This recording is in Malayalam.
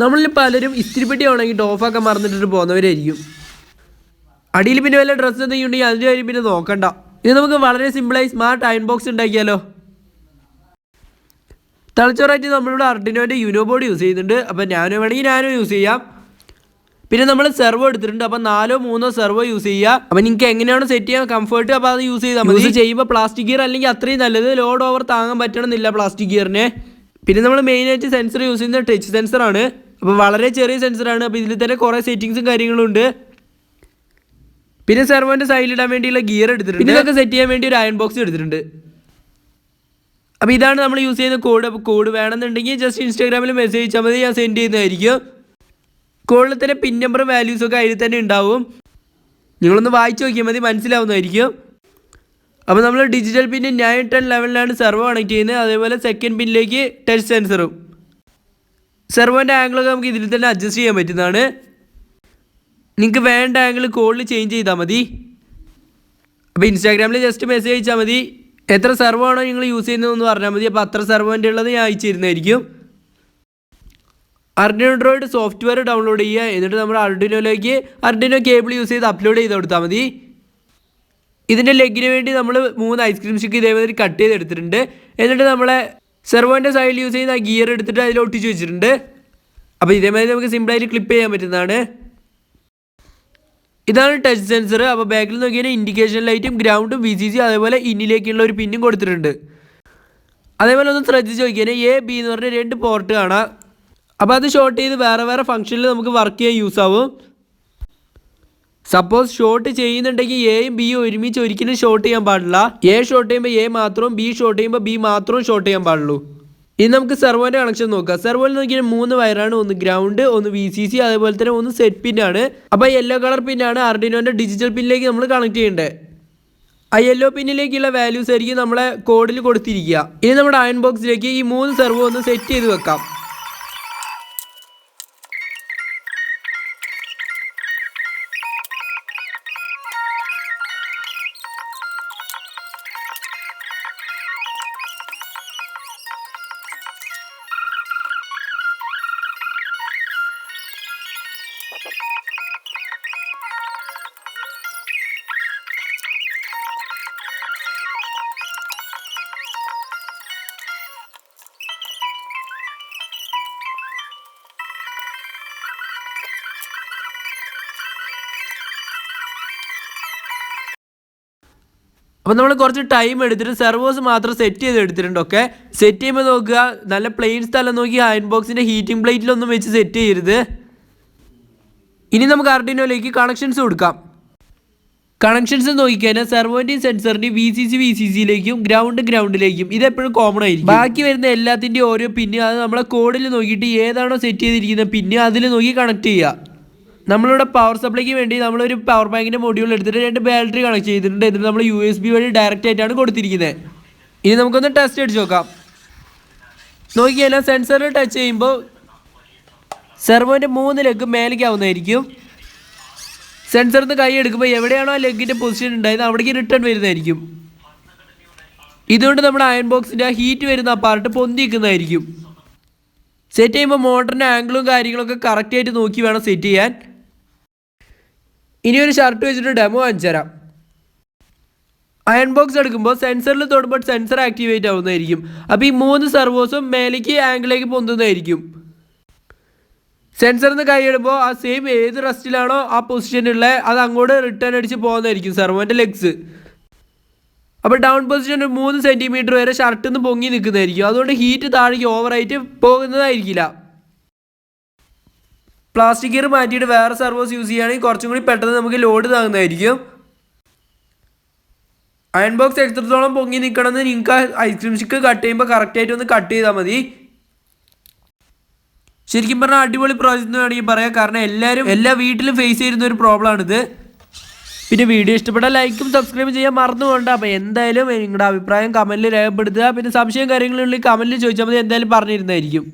നമ്മളിൽ പലരും ഇസ്തിരിപ്പെട്ടി ആണെങ്കിൽ ഓഫാക്കാൻ മറന്നിട്ടിട്ട് പോകുന്നവരായിരിക്കും. അടിയിൽ പിന്നെ വല്ല ഡ്രസ്സ് എന്തെങ്കിലും ഉണ്ടെങ്കിൽ അതിന്റെ കാര്യം പിന്നെ നോക്കണ്ട. ഇത് നമുക്ക് വളരെ സിമ്പിളായി സ്മാർട്ട് അയൺ ബോക്സ് ഉണ്ടാക്കിയാലോ? തലച്ചോറായിട്ട് നമ്മളിവിടെ അർഡിനോന്റെ യൂനോ ബോർഡ് യൂസ് ചെയ്യുന്നുണ്ട്. അപ്പോൾ ഞാനും വേണമെങ്കിൽ ഞാനും യൂസ് ചെയ്യാം. പിന്നെ നമ്മൾ സെർവോ എടുത്തിട്ടുണ്ട്. അപ്പോൾ നാലോ മൂന്നോ സെർവോ യൂസ് ചെയ്യുക. അപ്പോൾ നിങ്ങൾക്ക് എങ്ങനെയാണ് സെറ്റ് ചെയ്യാൻ കംഫർട്ട് അപ്പോൾ അത് യൂസ് ചെയ്താൽ മതി. യൂസ് ചെയ്യുമ്പോൾ പ്ലാസ്റ്റിക് ഗിയർ അല്ലെങ്കിൽ അത്രയും നല്ലത് ലോഡ് ഓവർ താങ്ങാൻ പറ്റണമെന്നില്ല പ്ലാസ്റ്റിക് ഗിയറിനെ പിന്നെ നമ്മൾ മെയിനായിട്ട് സെൻസർ യൂസ് ചെയ്യുന്നത് ടച്ച് സെൻസറാണ് അപ്പോൾ വളരെ ചെറിയ സെൻസറാണ് അപ്പോൾ ഇതിൽ തന്നെ കുറേ സെറ്റിങ്സും കാര്യങ്ങളും ഉണ്ട് പിന്നെ സെർവോന്റെ സൈഡിലിടാൻ വേണ്ടിയുള്ള ഗിയർ എടുത്തിട്ടുണ്ട്. പിന്നെ ഇതൊക്കെ സെറ്റ് ചെയ്യാൻ വേണ്ടി ഒരു അയൺ ബോക്സ് എടുത്തിട്ടുണ്ട്. അപ്പോൾ ഇതാണ് നമ്മൾ യൂസ് ചെയ്യുന്ന കോഡ് അപ്പോൾ കോഡ് വേണമെന്നുണ്ടെങ്കിൽ ജസ്റ്റ് ഇൻസ്റ്റാഗ്രാമിൽ മെസ്സേജ് അയച്ചാൽ മതി ഞാൻ സെൻഡ് ചെയ്യുന്നതായിരിക്കും. കോഡിൽ തന്നെ പിൻ നമ്പർ വാല്യൂസൊക്കെ അതിൽ തന്നെ ഉണ്ടാവും. നിങ്ങളൊന്ന് വായിച്ചു നോക്കിയാൽ മതി മനസ്സിലാവുന്നതായിരിക്കും. അപ്പോൾ നമ്മൾ ഡിജിറ്റൽ പിന്നെ നയൻ ടെൻ ലെവലിലാണ് സെർവോ കണക്ട് ചെയ്യുന്നത്. അതേപോലെ സെക്കൻഡ് പിന്നിലേക്ക് ടച്ച് സെൻസറും സെർവോന്റെ ആംഗിളൊക്കെ നമുക്ക് ഇതിൽ തന്നെ അഡ്ജസ്റ്റ് ചെയ്യാൻ പറ്റുന്നതാണ്. നിങ്ങൾക്ക് വേണ്ട ആംഗിൾ കോളിൽ ചേഞ്ച് ചെയ്താൽ മതി. അപ്പോൾ ഇൻസ്റ്റാഗ്രാമിൽ ജസ്റ്റ് മെസ്സേജ് അയച്ചാൽ മതി. എത്ര സെർവ് ആണോ നിങ്ങൾ യൂസ് ചെയ്യുന്നതെന്ന് പറഞ്ഞാൽ മതി. അപ്പോൾ അത്ര സെർവന്റെ ഉള്ളത് ഞാൻ അയച്ചു തരുന്നതായിരിക്കും. അർഡിനോഡ്രോയിഡ് സോഫ്റ്റ്വെയർ ഡൗൺലോഡ് ചെയ്യുക. എന്നിട്ട് നമ്മൾ അർഡിനോയിലേക്ക് അർഡിനോ കേബിൾ യൂസ് ചെയ്ത് അപ്ലോഡ് ചെയ്ത് കൊടുത്താൽ മതി. ഇതിന്റെ ലെഗിന് വേണ്ടി നമ്മൾ മൂന്ന് ഐസ്ക്രീം സ്റ്റിക്ക് ഇതേമാതിരി കട്ട് ചെയ്ത് എടുത്തിട്ടുണ്ട് എന്നിട്ട് നമ്മളെ സെർവോന്റെ സൈഡിൽ യൂസ് ചെയ്യുന്ന ഗിയർ എടുത്തിട്ട് അതിൽ ഒട്ടിച്ച് വെച്ചിട്ടുണ്ട്. അപ്പോൾ ഇതേമാതിരി നമുക്ക് സിമ്പിളായിട്ട് ക്ലിപ്പ് ചെയ്യാൻ പറ്റുന്നതാണ്. ഇതാണ് ടച്ച് സെൻസർ അപ്പോൾ ബാക്കിൽ നോക്കിയാൽ ഇൻഡിക്കേഷൻ ലൈറ്റും ഗ്രൗണ്ടും വി സി സി അതേപോലെ ഇന്നിലേക്കുള്ള ഒരു പിന്നും കൊടുത്തിട്ടുണ്ട്. അതേപോലെ ഒന്ന് ശ്രദ്ധിച്ച് നോക്കിയാൽ എ ബി എന്ന് പറഞ്ഞ രണ്ട് പോർട്ട് കാണാം. അപ്പോൾ അത് ഷോർട്ട് ചെയ്ത് വേറെ വേറെ ഫംഗ്ഷനിൽ നമുക്ക് വർക്ക് ചെയ്യാൻ യൂസ് ആവും. സപ്പോസ് ഷോട്ട് ചെയ്യുന്നുണ്ടെങ്കിൽ എയും ബിയും ഒരുമിച്ച് ഒരിക്കലും ഷോട്ട് ചെയ്യാൻ പാടില്ല. എ ഷോട്ട് ചെയ്യുമ്പോൾ എ മാത്രവും ബി ഷോട്ട് ചെയ്യുമ്പോൾ ബി മാത്രവും ഷോട്ട് ചെയ്യാൻ പാടുള്ളൂ. ഇനി നമുക്ക് സെർവോന്റെ കണക്ഷൻ നോക്കാം. സെർവോയിൽ നോക്കിയാൽ മൂന്ന് വയറാണ് ഒന്ന് ഗ്രൗണ്ട് ഒന്ന് വി സി സി അതേപോലെ തന്നെ ഒന്ന് സെറ്റ് പിന്നാണ് അപ്പോൾ യെല്ലോ കളർ പിന്നാണ് അർഡിനോന്റെ ഡിജിറ്റൽ പിന്നിലേക്ക് നമ്മൾ കണക്ട് ചെയ്യേണ്ടത്. ആ യെല്ലോ പിന്നിലേക്കുള്ള വാല്യൂസ് ആയിരിക്കും നമ്മളെ കോഡിൽ കൊടുത്തിരിക്കുക. ഇനി നമ്മുടെ അയൺ ബോക്സിലേക്ക് ഈ മൂന്ന് സെർവോ ഒന്ന് സെറ്റ് ചെയ്ത് വെക്കാം. അപ്പോൾ നമ്മൾ കുറച്ച് ടൈം എടുത്തിട്ട് സെർവേഴ്സ് മാത്രം സെറ്റ് ചെയ്ത് എടുത്തിട്ടുണ്ട് ഒക്കെ സെറ്റ് ചെയ്യുമ്പോൾ നോക്കുക നല്ല പ്ലെയിൻ സ്ഥലം നോക്കി അയൺ ബോക്സിന്റെ ഹീറ്റിംഗ് പ്ലേറ്റിലൊന്നും വെച്ച് സെറ്റ് ചെയ്യരുത്. ഇനി നമുക്ക് അർഡിനോയിലേക്ക് കണക്ഷൻസ് കൊടുക്കാം. കണക്ഷൻസ് നോക്കിക്കഴിഞ്ഞാൽ സെർവോന്റെയും സെൻസറിന്റെയും V C C V C സിയിലേക്കും ground ഗ്രൗണ്ടിലേക്കും ഇത് എപ്പോഴും കോമൺ ആയിരിക്കും. ബാക്കി വരുന്ന എല്ലാത്തിന്റെയും ഓരോ പിന്ന് അത് നമ്മളെ കോഡിൽ നോക്കിയിട്ട് ഏതാണോ സെറ്റ് ചെയ്തിരിക്കുന്ന പിന്ന് അതിൽ നോക്കി കണക്ട് ചെയ്യുക നമ്മളിവിടെ പവർ സപ്ലൈക്ക് വേണ്ടി നമ്മളൊരു പവർ ബാങ്കിന്റെ മൊഡ്യൂൾ എടുത്തിട്ട് രണ്ട് ബാറ്ററി കണക്ട് ചെയ്തിട്ടുണ്ട്. എന്നിട്ട് നമ്മൾ യു എസ് ബി വഴി ഡയറക്റ്റ് ആയിട്ടാണ് കൊടുത്തിരിക്കുന്നത് ഇനി നമുക്കൊന്ന് ടെസ്റ്റ് അടിച്ച് നോക്കാം. നോക്കിയാൽ സെൻസറിൽ ടച്ച് ചെയ്യുമ്പോൾ സെർവോന്റെ മൂന്ന് ലെഗ് മേലേക്കാവുന്നതായിരിക്കും. സെൻസറിൽ നിന്ന് കൈ എടുക്കുമ്പോൾ എവിടെയാണോ ആ ലെഗിന്റെ പൊസിഷൻ ഉണ്ടായത് അവിടേക്ക് റിട്ടേൺ വരുന്നതായിരിക്കും. ഇതുകൊണ്ട് നമ്മുടെ അയൺ ബോക്സിന്റെ ആ ഹീറ്റ് വരുന്ന ആ പാർട്ട് പൊന്തിക്കുന്നതായിരിക്കും. സെറ്റ് ചെയ്യുമ്പോൾ മോട്ടറിന്റെ ആംഗിളും കാര്യങ്ങളൊക്കെ കറക്റ്റായിട്ട് നോക്കി വേണം സെറ്റ് ചെയ്യാൻ. ഇനി ഒരു ഷർട്ട് വെച്ചിട്ട് ഡെമോ കാണിച്ചു തരാം. അയൺ ബോക്സ് എടുക്കുമ്പോൾ സെൻസറിൽ തൊടുമ്പോൾ സെൻസർ ആക്ടിവേറ്റ് ആവുന്നതായിരിക്കും. അപ്പോൾ ഈ മൂന്ന് സെർവോസും മേലേക്ക് ആംഗിളിലേക്ക് പൊന്തുന്നതായിരിക്കും. സെൻസറിൽ നിന്ന് കൈയിടുമ്പോൾ ആ സെയിം ഏത് റെസ്റ്റിലാണോ ആ പൊസിഷനുള്ള അത് അങ്ങോട്ട് റിട്ടേൺ അടിച്ച് പോകുന്നതായിരിക്കും സെർവോന്റെ ലെഗ്സ് അപ്പോൾ ഡൗൺ പൊസിഷൻ ഒരു മൂന്ന് സെന്റിമീറ്റർ വരെ ഷർട്ടിൽ നിന്ന് പൊങ്ങി നിൽക്കുന്നതായിരിക്കും. അതുകൊണ്ട് ഹീറ്റ് താഴേക്ക് ഓവറായിട്ട് പോകുന്നതായിരിക്കില്ല. പ്ലാസ്റ്റിക് ഗിയർ മാറ്റിയിട്ട് വേറെ സർവോസ് യൂസ് ചെയ്യുകയാണെങ്കിൽ കുറച്ചും കൂടി പെട്ടെന്ന് നമുക്ക് ലോഡ് താങ്ങുന്നതായിരിക്കും. അയൺ ബോക്സ് എത്രത്തോളം പൊങ്ങി നിൽക്കണമെന്ന് നിങ്ങൾക്ക് ഐസ്ക്രീം സ്റ്റിക്ക് കട്ട് ചെയ്യുമ്പോൾ കറക്റ്റായിട്ട് ഒന്ന് കട്ട് ചെയ്താൽ മതി. ശരിക്കും പറഞ്ഞാൽ അടിപൊളി പ്രോജക്റ്റ് എന്ന് വേണമെങ്കിൽ പറയാം. കാരണം എല്ലാവരും എല്ലാ വീട്ടിലും ഫേസ് ചെയ്യുന്ന ഒരു പ്രോബ്ലമാണിത് പിന്നെ വീഡിയോ ഇഷ്ടപ്പെട്ടാൽ ലൈക്കും സബ്സ്ക്രൈബും ചെയ്യാൻ മറന്നു പോകണ്ട. അപ്പോൾ എന്തായാലും നിങ്ങളുടെ അഭിപ്രായം കമന്റിൽ രേഖപ്പെടുത്തുക. പിന്നെ സംശയം കാര്യങ്ങളുണ്ടെങ്കിൽ കമന്റിൽ ചോദിച്ചാൽ മതി. എന്തായാലും പറഞ്ഞിരുന്നതായിരിക്കും.